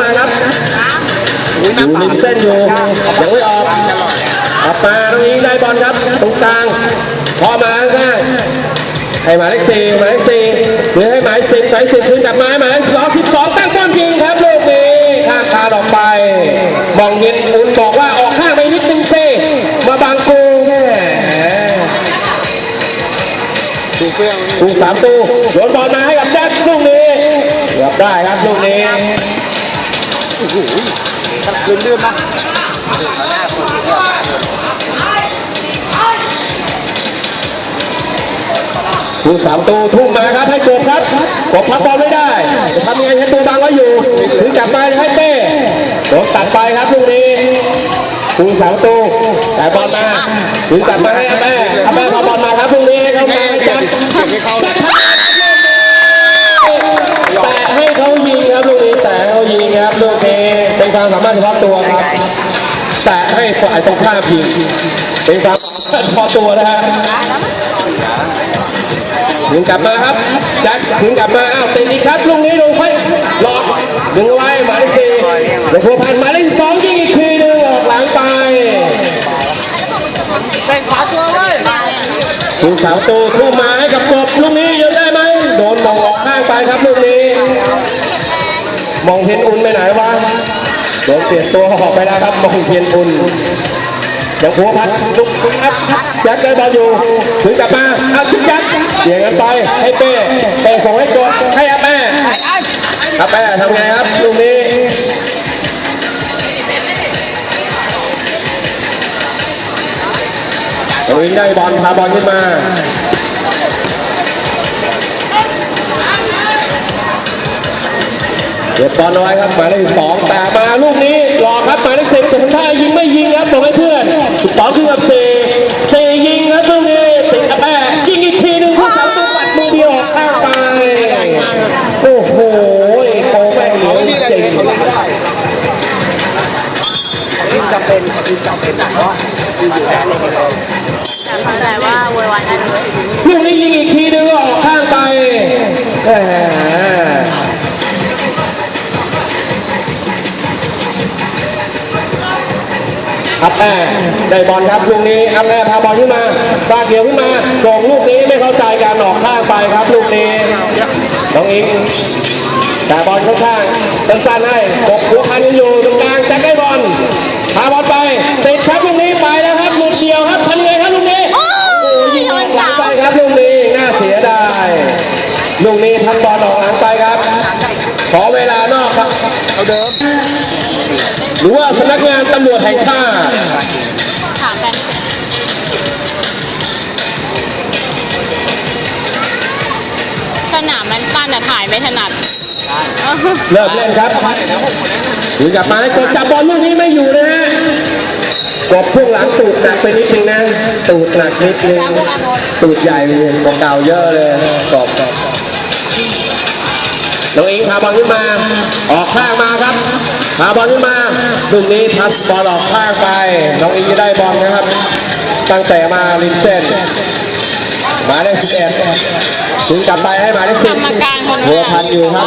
มาครับอยู่ริมเส้นอยู่ยังไม่ออกกลับมาตรงนี้ได้บอลครับตรงกลางพอมาข้ให้หมายเลขสี่หมายเลขสี่หรือให้หมายสิบหมายสิบคืนกลับมาหมายเลขสองสิบสองตั้งป้อมยิงครับลูกนี้ข้างคาออกไปมองเงินอุ่นบอกว่าออกข้างไปนิดนึงเซมาบังกูแม่ดูเฟื่องกูสามตูโยนบอลมาให้กับแจ็คลูกนี้เกือบได้ครับลูกนี้ ถ้าคืนลื่นนะกูสามตูทุ่มมาครับให้กบครับกบพับบอลไม่ได้จะทำยังไงให้ตูบังไว้อยู่ถึงกลับมาให้เต้โดนตัดไปครับลูกนี้กูสามตูแต่บอลมาถึงกลับมาให้อาแม่อาแม่พอบอลมาครับลูกนี้ให้เขามาให้แจ็คเก็บให้เขาแจ็คแตะให้ เขายิงครับลูกนี้เป็นความสามารถเฉพาะตัวครับแตะให้ฝ่ายตรงข้ามยิงเป็นความสามารถเฉพาะตัวนะฮะถึงกลับมาครับแจ็คถึงกลับมาอ้าวติดอีกครับลูกนี้ลงไปหลอกดึงเอาไว้หมายเลขสี่เดี๋ยวพัวพันหมายเลขสองยิงอีกทีหนึงออกหลังไปเตะขวาตัวเว้ยลูกสาวตูทุ่มมาให้กับกบลูกนี้ยิงได้ไหมโดนมองออกข้างไปครับลูกนี้ มองเพียนอุ่นไปไหนวะโดนเปลี่ยนตัวออกไปแล้วครับมองเพียนอุ่นยังหัวพัดลุกครับยัดได้บอลอยู่ถึงกลับมาเอาทุกยัดเสียงกันไปให้เป้เป้ส่งให้กดให้อาแม่อาแม่ทำไงครับลูกนี้ตัวเองได้บอลพาบอลขึ้นมา เก็บบอลเอาไว้ครับหมายเลขสองแต่มาลูกนี้หลอกครับหมายเลขสิบแต่ท่ายิงไม่ยิงครับส่งให้เพื่อนสิบสองขึ้นกับสี่สี่ยิงครับลูกนี้สิบกับแม่ยิงอีกทีหนึ่งผู้สาวตัวปัดมือเดียวข้างไปโอ้โหโกแม่งเหนียวจริงจำเป็นจำเป็นเพราะคืออยู่แค่นี้เลย บอลครับลูกนี้อัพแอร์พาบอลขึ้นมาฟาดเดียวขึ้นมาส่งลูกนี้ไม่เข้าใจการออกข้างไปครับลูกนี้น้องอิงแต่บอลข้างๆสั้นๆให้กบหัวคันอยู่ตรงกลางแจ็คได้บอลพาบอลไปติดครับลูกนี้ไปแล้วครับหลุดเดียวครับทำยังไงครับลูกนี้โอ้ยยิงอมัอนกหลัเก่างไปครับลูกนี้น่าเสียดายลูกนี้ทันบอลออกหลังไปครับ ขอเวลานอกครับเอาเดิมหรือว่าสำนักงานตำรวจแห่งชาติ เริ่มเล่นครับถึงกลับมาให้กดจับบอลลูกนี้ไม่อยู่นะฮะกบช่วงหลังตูดหนักไปนิดนึงนะ ตูดหนักนิดนึง ตูดใหญ่กว่าเก่าเยอะเลยกบกบน้องอิงพาบอลขึ้นมา ออกข้างมาครับ พาบอลขึ้นมาลูกนี้ทัดบอลออกข้างไป น้องอิงจะได้บอลนะครับ ตั้งแต่มาริมเส้น มายเลขสิบเอ็ด ถึงกลับไปให้หมายเลขกสิรบรมการคนหัวพันอยู่ครับ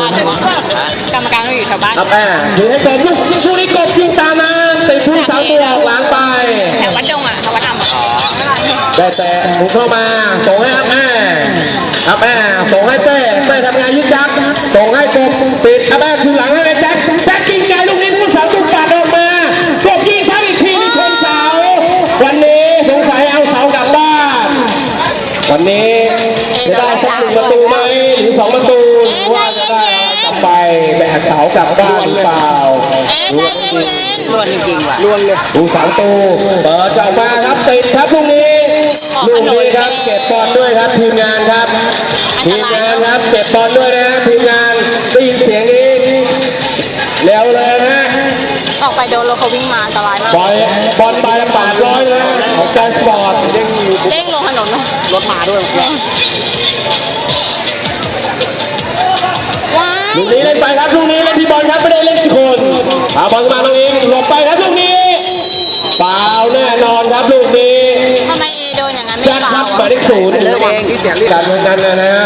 กรรมการก็อยู่แถวบ้านครับแม่ถึงให้กบลูกลูกนี้กบยิงตามมาติดผู้สาวตัวออกหลังไปแถววัดดงอะแถววัดดำอะได้แต่หมุนเข้ามาส่งให้อาแม่อาแม่ส่งให้เต้เต้ทำงานยึดยักษ์ส่งให้กบติดอาแม่ สากลับบ้านหรือเปล่าเอ๊ะใจเย็นล้วนจริงๆว่ะล้วนเลยดูสามตูเปิดจากมาครับติดครับลูกนี้ลูกนี้ครับเก็บบอลด้วยครับทีมงานครับทีมงานครับเก็บบอลด้วยนะทีมงานได้ยินเสียงนี้เร็วเลยนะๆออกไปโดนรถเขาวิ่งมาอันตรายมากปล่อยบอลไปละแปดร้อยนะของการสปอร์ตเด้งอยู่เด้งลงถนนรถมาด้วยว้าย ลูกนี้เล่นไปครับลูกนี้เล่นที่บอลครับไม่ได้เล่นที่คนพาบอลมาตรงนี้หลบไปครับลูกนี้เปล่าแน่นอนครับลูกนี้ทำไมเอโดนอย่างนั้นไม่แจ็คเปคล่ารับหมายอะเลขศูนย์เลิกเองที่เสียเรียกการเมืองนั้นนะฮะ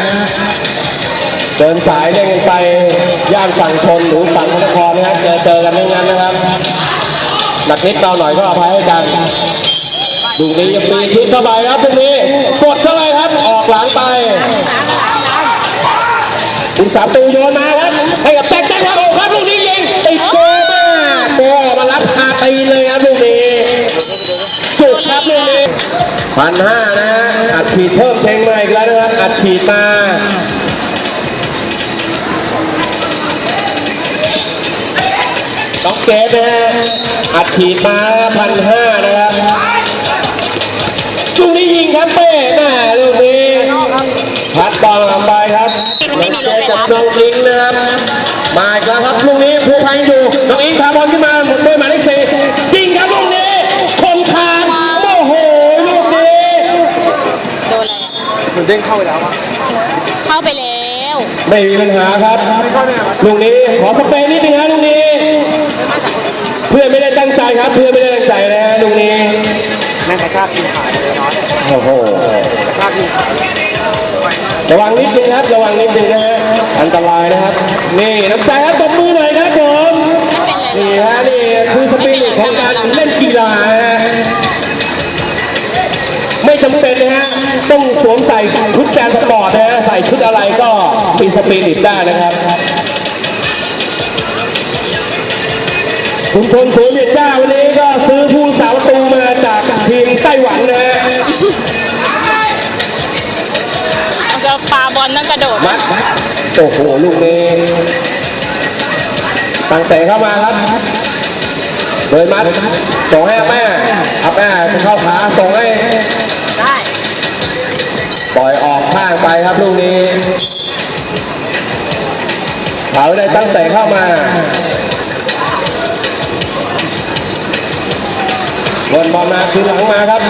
เดินสายเล่นกันไปย่านฝั่งทนหรือฝั่งพระนครนะฮะเจอหนักนิดเบาหน่อยก็อภัยให้กันลูกนี้ยังปีทิ้งเข้าไปครับตรงนี้กดเข้าไปครับออกหลังไป คุณสามตูโยนมาครับให้กับแจ็คแจ็คครับโอ้ครับลูกนี้ยิงติดโกมากโกมารับคาตีเลยครับลูกนี้จุดครับลูกนี้พันห้านะอัดฉีดเพิ่มเพลงมาอีกแล้วนะครับอัดฉีดมาน้องเกดนะฮะอัดฉีดมาพันห้านะ น้องอิงนะครับ มาอีกแล้วครับลูกนี้ผู้พันอยู่ น้องอิงพาบอลขึ้นมาหมดด้วยหมายเลขสี่จริงครับลูกนี้คมคานโอ้โหลูกนี้โดนอะไรอะมันเด้งเข้าไปแล้วอะเข้าไปแล้ว ไม่มีปัญหาครับลูกนี้ขอสเปรย์นิดนึงฮะลูกนี้ เพื่อนไม่ได้ตั้งใจครับ เพื่อนไม่ได้ตั้งใจนะฮะลูกนี้นั่นกระชากทีมขาดเลยน้อยโอ้โหกระชากทีมขาดระวังนิดนึงครับ ระวังนิดนึงนะฮะ อันตรายนะครับ นี่น้ำใจครับตบมือหน่อยครับผมนี่ฮะนี่คือสปิริตของการเล่นกีฬาฮะไม่จำเป็นนะฮะต้องสวมใส่ชุดแกนสปอร์ตนะฮะใส่ชุดอะไรก็มีสปิริตได้นะครับคุณพลศูนเด็ดจ้าวันนี้ โอ้โหลูกนี้ตั้งแต่เข้ามาครับโดยมัดส่งให้อาแม่อาแม่จะเข้าขาส่งให้ได้ปล่อยออกข้างไปครับลูกนี้เขาได้ตั้งแต่เข้ามาวนบอลมาคือหลังมาครับ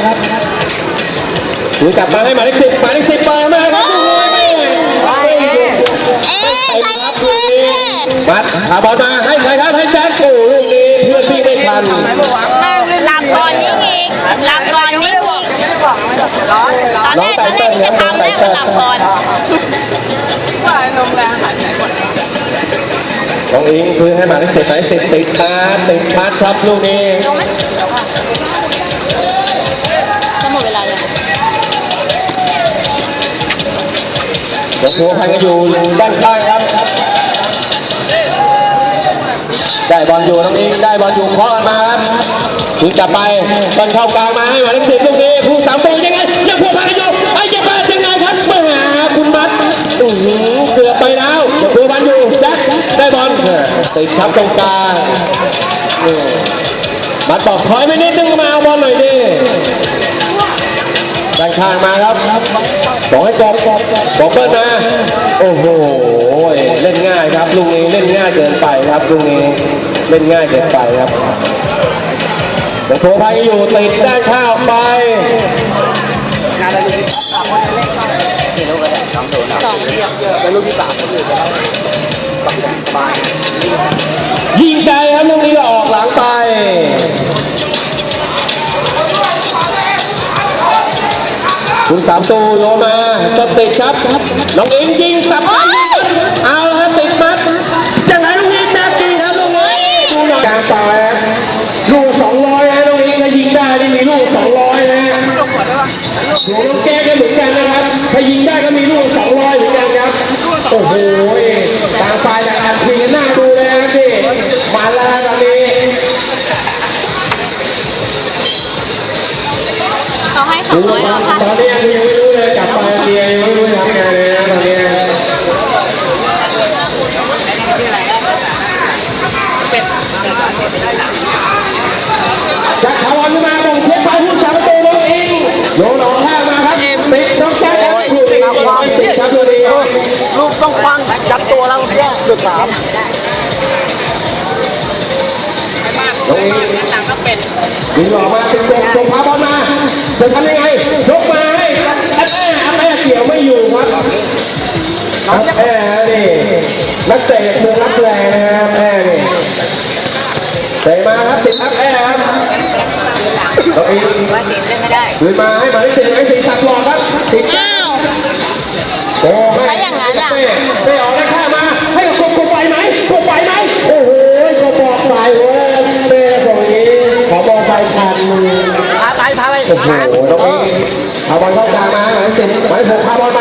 คือกลับมาให้หมายเลขสิบหมายเลขสิบเปิดมาครับลูกนี้ เอ๊ะ เต็ม ใคร ครับ ยิ ลูก ง นี้ แม่ มัด หาบอลมาให้ใครครับให้แจ็คโอ้ลูกนี้เพื่อนที่ไม่ทันหลับก่อนนี่ไงหลับก่อนนี่ไงตอนแรกตอนแรกที่จะทำเนี่ยมันหลับก่อนน้องอิงคือให้มายเลขสิบหมายเลขสิบติดมาติดมัดครับลูกนี้เวลายังเดี๋ยวทัวร์พันก็อยู่ด้านข้าง ได้บอลอยู่น้องอิงได้บอลอยู่เคาะมาครับถึงกลับไปบอลเข้ากลางมาให้หมายเลขสิบลูกนี้ผู้สามตัวยังไงยังทัวพันก็อยู่ไอ้ยังมายังไงครับมาหาคุณมัดโอ้โหเกือบไปแล้วยังทัวพันอยู่แจ็คได้บอลติดครับตรงกลางมัดบอกถอยไปนิดนึงมาเอาบอลหน่อยดิานข้างมาครับบอกให้กบกบเปิ้ลมาโอ้โหเล่นง่ายครับลูกนี้เล่นง่ายเกินไปครับลูกนี้เล่นง่ายเกินไปครับเดี๋ยวโทรภัยอยู่ติดด้านข้างออกไปงานอะไรลูกที่สามคนเล่นกี่ลูกกันสองศูนย์สองเป็นลูกที่สามคนอื่นแล้วสบายยิงใจครับลูกนี้ก็ออกหลังไป คุณสามตูโยนมาจะติดครับ น้องอิงยิงสับเอาละครับติดมัดจังไรลูกนี้แม่ตีครับลูกนี้ดูหน่อยกลางต่อครับลูกสองร้อยนะลูกนี้ถ้ายิงได้นี่มีลูกสองร้อยนะหัวน้องแก้ก็เหมือนกันนะครับถ้ายิงได้ก็มีลูกสองร้อยเหมือนกันครับ โอ้โห น้องอิงยิงออกมาติดตรงตรงพาบอลมาจะทำยังไงยกมาให้อันแม่อันแม่เกี่ยวไม่อยู่ครับอันแม่นี่นักเตะเมืองรับแรงนะครับแม่นี่เตะมาครับติดอัพแอร์ครับน้องอิงว่าเก็บเล่นไม่ได้คืนมาให้มายเลขสี่หมายเลขสี่ตัดหลอดครับติดอ้าวโอ้ อยเข้ากลางมาหลังเสร็จไหวผมพาบอลไป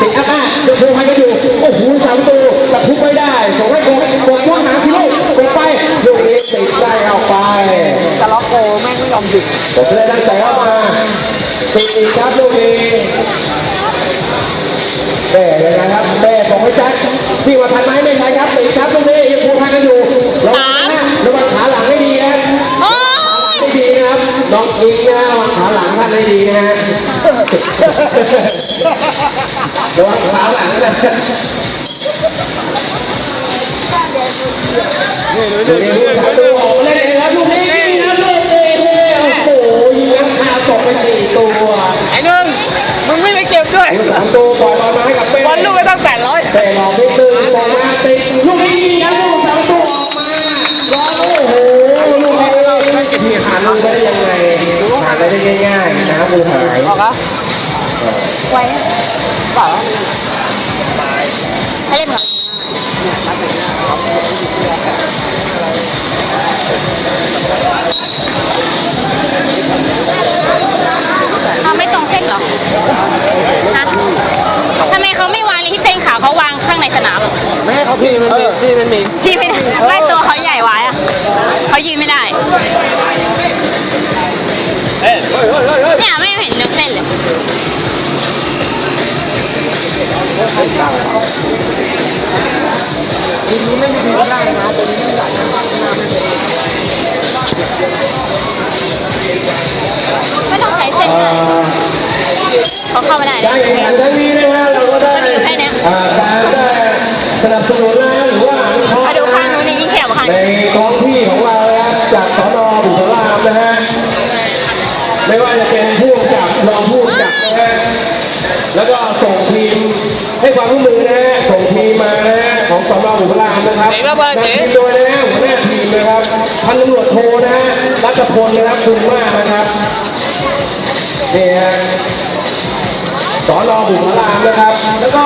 ติดอัพหน้ายกพงให้กันอยู่โอ้โหสามตัวจะพุ่งไปได้ส่งให้กงกงช่วงหาคิวกงไปลูกนี้ติดได้เอาไปจะล็อกโกแม่งไม่ยอมหยุดผดเลยตั้งใจเข้ามาตีครับลูกนี้แม่ยังไงครับแม่ของไอ้จัดที่ว่าทันไหมไม่ใช้ครับติครับลูกนี้ ขาหลังท่ดีนะฮะระวังขาหลังนะนี่ดูดูดิดิดูดูดิดูออกมาเล่นเลยครับลูกนี้นี่ครับลูกนี้โอ้โหยิงนักคาตกไปสี่ตัวไอ้หนึ่งมึงไม่ไปเก็บด้วยสามตัวปล่อยบอลมาให้กับเป้บอลลูกไม่ต้องแปดร้อยเป้หลอกนิดนึงบอลมาติดลูกนี้ยิงครับลูกสามตัวออกมาโอ้โหลูกนี้ที่หาลูกได้ยังไง หาได้ง่ายๆนะครับมือหายออกอะไว้เปล่าให้เล่นก่อนเอาไม่ตรงเส้นเหรอฮะทำไมเขาไม่วางในที่เส้นขาวเขาวางข้างในสนามอะไม่ให้เขาพี่มันมีพี่มันมียืนไม่ได้ไม่ตัวเขาใหญ่ไว้อะ เขายืนไม่ได้เฮ้ยเฮ้ยเฮ้ยเฮ้ยเนี่ยไม่เห็นเนื้อเส้นเลยทีนี้ไม่มีดีได้นะตัวนี้ไม่ได้นะไม่ต้องใช้เส้นเลยเขาเข้าไม่ได้เลการยแข่งขันครั้งนี้นะฮะเราก็ได้มันอยู่แค่เนี้ องสนบุษรามนะครับเจ๋งแล้วเบอร์เจ๋งนำทีมโดยนะฮะหัวหน้าทีมนะครับพันตำรวจโทนะฮะรัตพลนะครับคุณมากนะครับนี่ฮะสอนอบุรีรัมย์นะครับ แล้วก็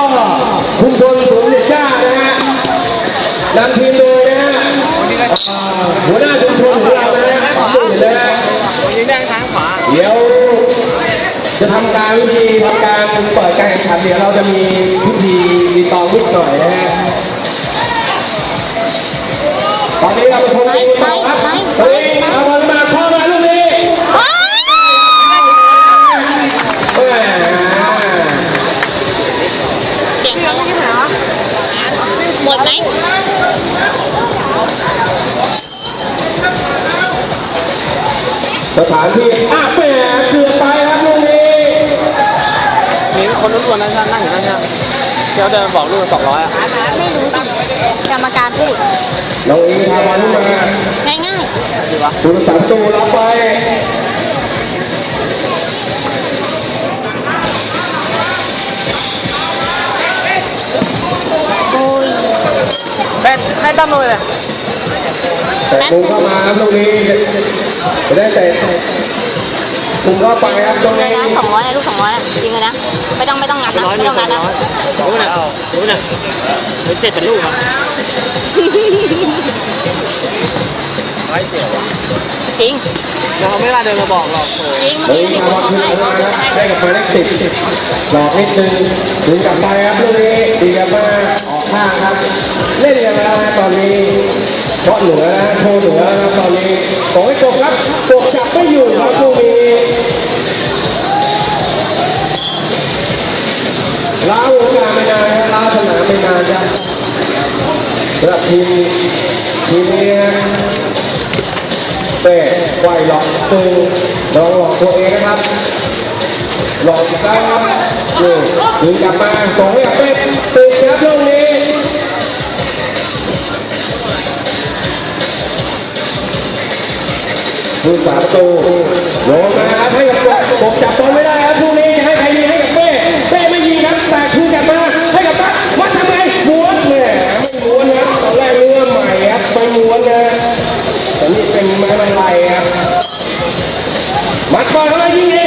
คุณชนสวนเด็จจ้านะฮะนำทีมโดยนะฮะเอ่อหัวหน้าชุมชนของเรานะฮะขอบคุณนะฮะยิงแดงทางขวาเดี๋ยวจะทำการวิธีทำการเปิดการแข่งขันเดี๋ยวเราจะมีพิธีมีตองนิดหน่อยนะฮะ สียงเขาหมดไหมสถานที่อะแหมเกือบไปครับลูกนี้มีคนนู้นคนนั้นนั่งอยู่นั่นใช่ไหมเดี๋ยวเดินบอกลูกสองร้อยอะไม่รู้สิ กรรมการพูดน้องอิงพาบอลขึ้นมาง่ายดีวะคุณสันตูรับไปๆโอ้ยแม่แม่ตั้มเลยแต่มุมเข้ามาครับตรงนี้จะได้แต่มุมเข้าไปครับตยิรงงเลนี้ยนะสองร้อยนะลูกสองร้อยนะยิงเลยนะ ไม่ต้องไม่ต้องนับนะร้อยไม่มีต้องคนันบนะร้อยรู้นะรู้นะเป็นเจ็ดเป็นลูกอะร้อยเจ็ดจริงแล้วเขาไม่ว่าเดินมาบอกหรอกโอ้จริงเมื่อเฮ้ยกี้มีมาคนบอลบอกขึ้นให้มาบอกครับให้ได้กับหมายเลขสิบหลอกนิดนึงถึงกลับไปครับลูกนี้ดีกลับมาออกข้างครับ เล่นกันแล้วนะตอนนี้เพราะเหนือนะโชว์เหนือนะตอนนี้ขอให้กบครับกบจับไม่อยู่ครับลู กนี้ล้าวงารไม่นานนะล้าสนามไม่นานจ้ะสำหรับทีมทีมนี้นะเต้ไหวหลอกตัวลองหลอกตัวเองนะครับ หลอกอีกครั้ครับนี่ยิงกลับมาสองให้กับเต้ติดครับลูกนี้ผู้สาประตูโยนมาครับให้กับกบกจับบอลไม่ได้ครับลูกนี้ ม้วนนะแต่นี่เป็นไม้บรรลัยครับมัดบอลเข้ามายิงเองครับเป็น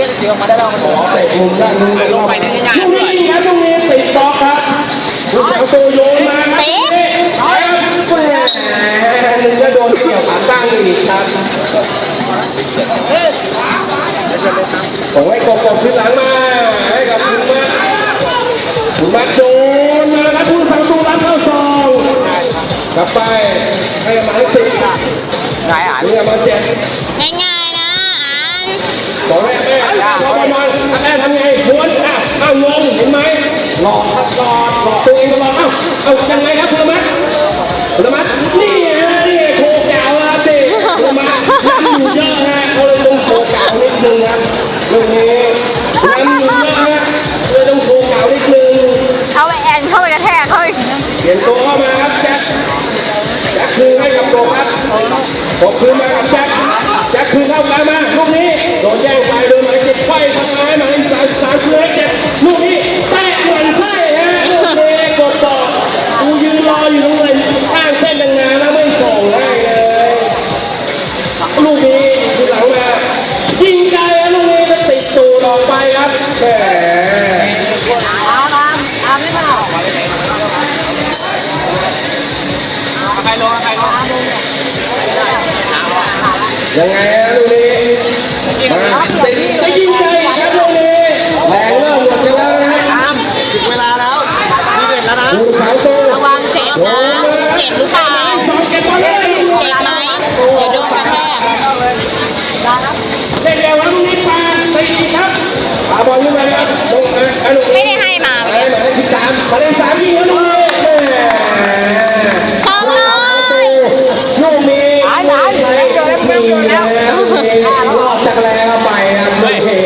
เรียกเดียวมาได้แล้วมันเตะมุมด้านนู้นลงไปได้ง่ายลูกนี้ยิงครับลูกนี้ติดบล็อกครับลูกเอาตัวโยนมาครับเตะเอาครับแหมหนึ่งก็โดนเกี่ยวขาตั้งอีกครับผมให้กบกบขึ้นหลังมาให้กับคุณมัดคุณมัดโดนมาครับผู้สาวตูรับเข้าซองกลับไปให้มายเลขสิบง่ายอ่านนี่กับมาเจ็ด บอกให้แม่รอประมาณแม่ทำไงม้วนอะอ้าวงงเห็นไหมหลอกครับหลอกหลอกตัวเองตลอดอ้าวเอายังไงครับคุณมัดคุณมัดนี่ฮะนี่โคกาวอะสิคุณมัดน้ำอยู่เยอะฮะเขาเลยต้องโคกาวนิดนึงครับลูกนี้น้ำอยู่เยอะฮะเลยต้องโคกาวนิดนึงเอาไปแอนเข้าไปกระแทกเขาอีกเปลี่ยนตัวเข้ามาครับแจ็คแจ็คคืนให้กับโกครับโกคืนมากับแจ็คแจ็คคืนเข้ากลามาาย หมายเลขสามยิงแล้วลูกนี้แหมทองเลย ลูกนี้หายหายหายเจอแล้วเจอแล้วมีรอดจากแล้วไปครับลูกนี้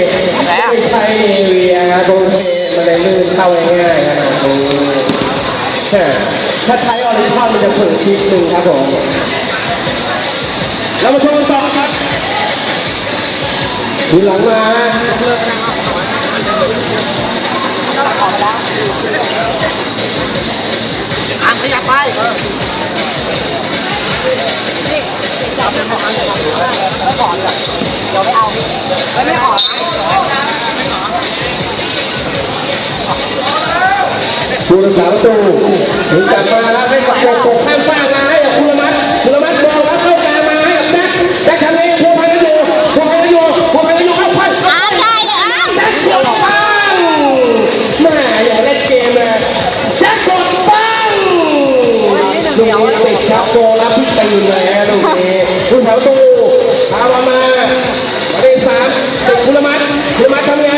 ไม่ใช่เวียโดนเทมันเลยลื่นเข้าง่ายๆนาดนี้แค่ถ้าใช้ออริจินอลมันจะเผิ่ทีหนึ่งครับผมเรามาชมกันต่อครับทีหลังมา อ่านขยับไปผู้รักษาประตูถึงกลับมาแล้วให้กับโกกข้ามฟา กนี้ติดครับโกรับที่ตีเลยฮะลูกนี้คุณแถวตูพาบอลมาประเด็นสามติดคุณมัดคุณมัดทำไง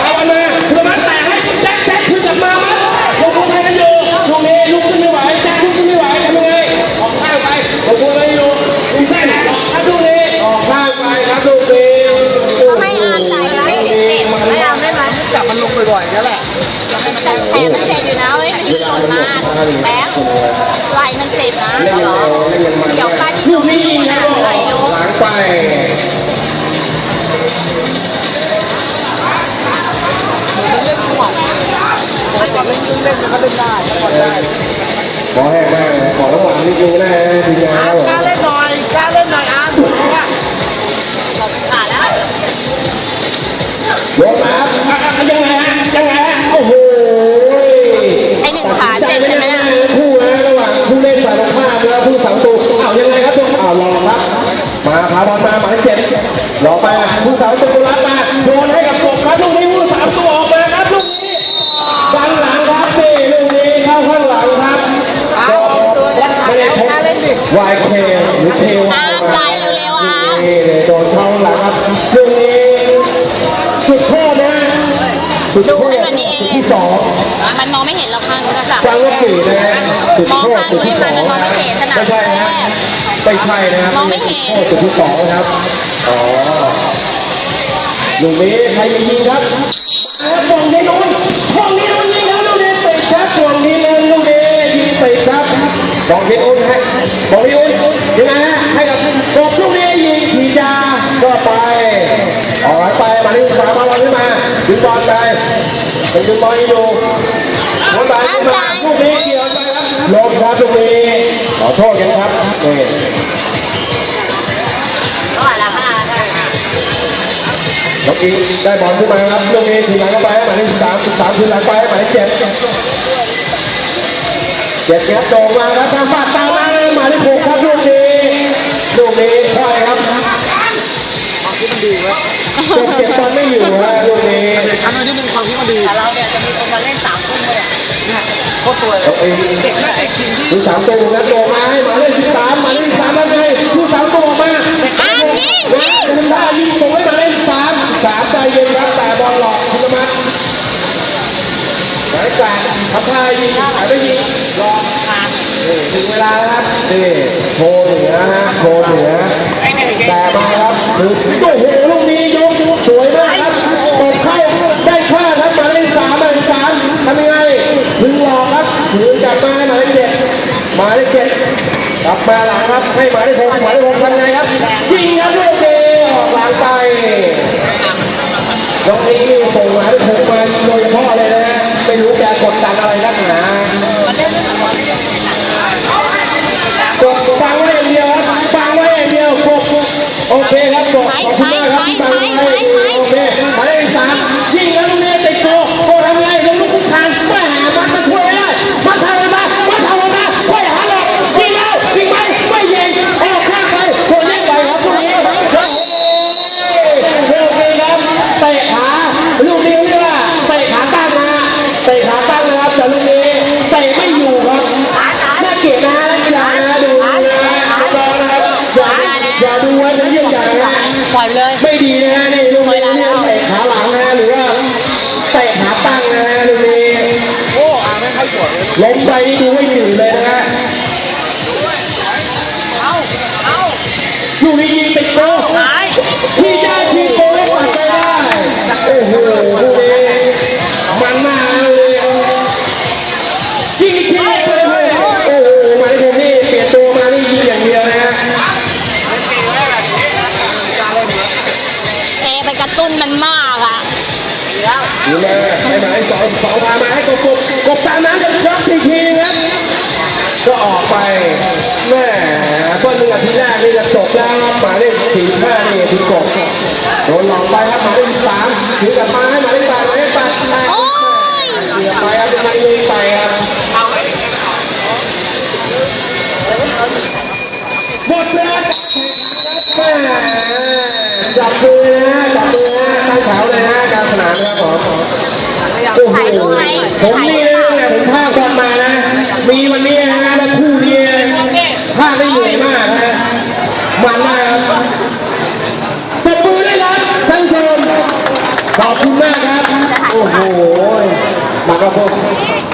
พาบอลมาคุณมัดแต่ให้แจ็คแจ็คขึ้นกลับมามัดลงพวกพันกันอยู่ลูกนี้ลุกขึ้นไม่ไหวแจ็คลุกขึ้นไม่ไหวทำยังไงออกข้างไปลงพวกพันกันอยู่คุณเส้นออกครับลูกนี้ออกข้างไปครับลูกนี้ไม่อามใส่ไม่เจ็บเจ็บไม่อามได้ไหมจับมันลงบ่อยๆนี่แหละแต่แผลมันเจ็บอยู่นะเว้ยมันโดนมากแบ ยังไงเล่นยังมันเดี๋ยวป้าที่ลูกนี้ยิงครับไหลังไปเล่นจังหวะตอเล่นเล่นมันก็เล่นได้ขอแห้งมากขอน้ำหว่านนิดนึงนะทีมงานกล้าเล่นหน่อยกล้าเล่นหน่อยอ่านขาดแล้วยกมายังไงฮะยังไงฮะโอ้โหไอหนึ่งขาเจ็บใช่ไหมเนี่ยคู่นะระหว่างผู้เล่นฝ่ายตรงข้ามและผู้สังตูอ้ ดรอไปผู้สาวตูรับมาโยนให้กับกบครับลูกนี้ผู้สามตัวออกมาครับลูกนี้ฟันหลังครับนี่ลูกนี้เข้าข้างหลังครับไม่ได้พบวายแคหรือเทวอาร์มจ่ายเร็วๆอาร์มนี่เลยโดนเข้าหลังครับลูกนี้จุดโทษนะจุดโทษจุดที่สองมันมองไม่เห็น เราข้างนู้นนะจ๊ะฟังลูกสี่นะฮะจุดมองโทษข้างจุนู้ดนที่ให้สมัอนงมันมองไม่เห็นสนามไม่ใช่แรนะก ไม่ใช่นะครับมองไม่เห็นจุดที่สองนะครับอ๋อลูกนี้ใครจะยิงครับวงนี้นู้นวงนี้นู้นยิงแล้วลูกนี้ติดครับวงนี้นู้นลูกนี้ยิงติดครับวงนี้อุ้นให้วงนี้อุ้นยังไงฮะให้กับกบลูกนี้ยิงขีดาก็ไปออกไปมาที่สามมาบอลขึ้นมาดึงบอลไปเป็นดึงบอลอยู่ บอลไปขึ้นมาลูกนี้เกี่ยวไปครับลงครับลูกนี้ขอโทษกันครับนี่น้องอีได้บอลขึ้นมาครับลูกนี้ทีหลังเข้าไปหมายเลขสามสามทีหลังไปหมายเลขเจ็ดเจ็ดครับโด่งมาครับทางบ้านตามมาหมายเลขหกครับลูกนี้ลูกนี้ใช่ครับเจ็บเจ็บบอลไม่อยู่ฮะลูกนี้อันนั้นที่หนึ่งความคิดมันดีแต่เราเนี่ยจะมี ตรตัวเลยน้องอีดูสามตัวนะโด่งมาให้หมายเลขสิบสามหมายเลขสิบสามแล้วไงดูสามตัวออกมาอาร์มยิงนะยิงคุณท่ายิงส่งให้หมายเลขสิบสามสามใจเย็นครับแต่บอลหลอกคุณธรรมะหมายเลขแปดทำท่ายิงหมายเลขยิงหลอกนี่ถึงเวลาแล้วครับนี่โชว์เหนือฮะโชว์เหนือแต่มาครับคือโอ้โหลูกนี้ยกสวย ครับถึงกลับมาหมายเลขเจ็ดหมายเลขเจ็ดกลับมาหลังครับให้หมายเลขหกหมายเลขหกทำไงครับยิงครับลูกนี้ออกหลังไปน้องนี้ส่งหมายเลขหกมาโดยเฉพาะเลยนะไม่รู้แกกดดันอะไรนักหนากดฟังไว้อย่างเดียวครับฟังไว้อย่างเดียวโอเคครับกดขอบคุณมาก จะจบแล้วครับหมายเลขสี่ห้านี่ถึงกบโดนหลอกไปครับหมายเลขสามถึงกลับมาให้หมายเลขแปดหมายเลขแปดแปดโอ้ยเสียไปครับเป็นไงลุยไปครับหมดเวลาแม่จับมือนะจับมือนะตั้งแถวเลยนะกลารสนามนะครับผมโอ้โหถ่ายรูปไหมผมถ่ายนี่รูปนะเปล่าผมภาคกลับมาน ขอบคุณมากครับ โอ้โห มากระพง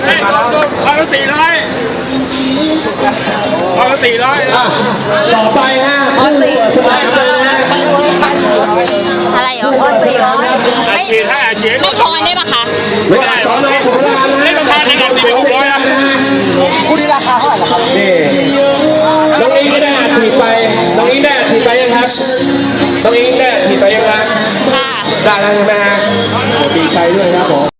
เฮ้ยกบกบเอาละสี่ร้อยเอาละสี่ร้อยอะต่อไปฮะคู่เปิดสนามเลยนะอะไรเหรอโอ้สี่ร้อยอาไม่ชีพให้อาชีพไม่พอได้ปะคะไม่ได้ขอน้องขอลานะไม่ต้องพาในกับสี่หกร้อยอะคู่นี้ราคาเท่าไหร่ล่ะครับนี่น้องอิงก็ได้สี่ไปน้องอิงได้สี่ไปยังครับน้องอิงได้สี่ไปยังครับค่ะ ได้แล้วใช่ไหมฮะโอ้ดีใจด้วยครับผม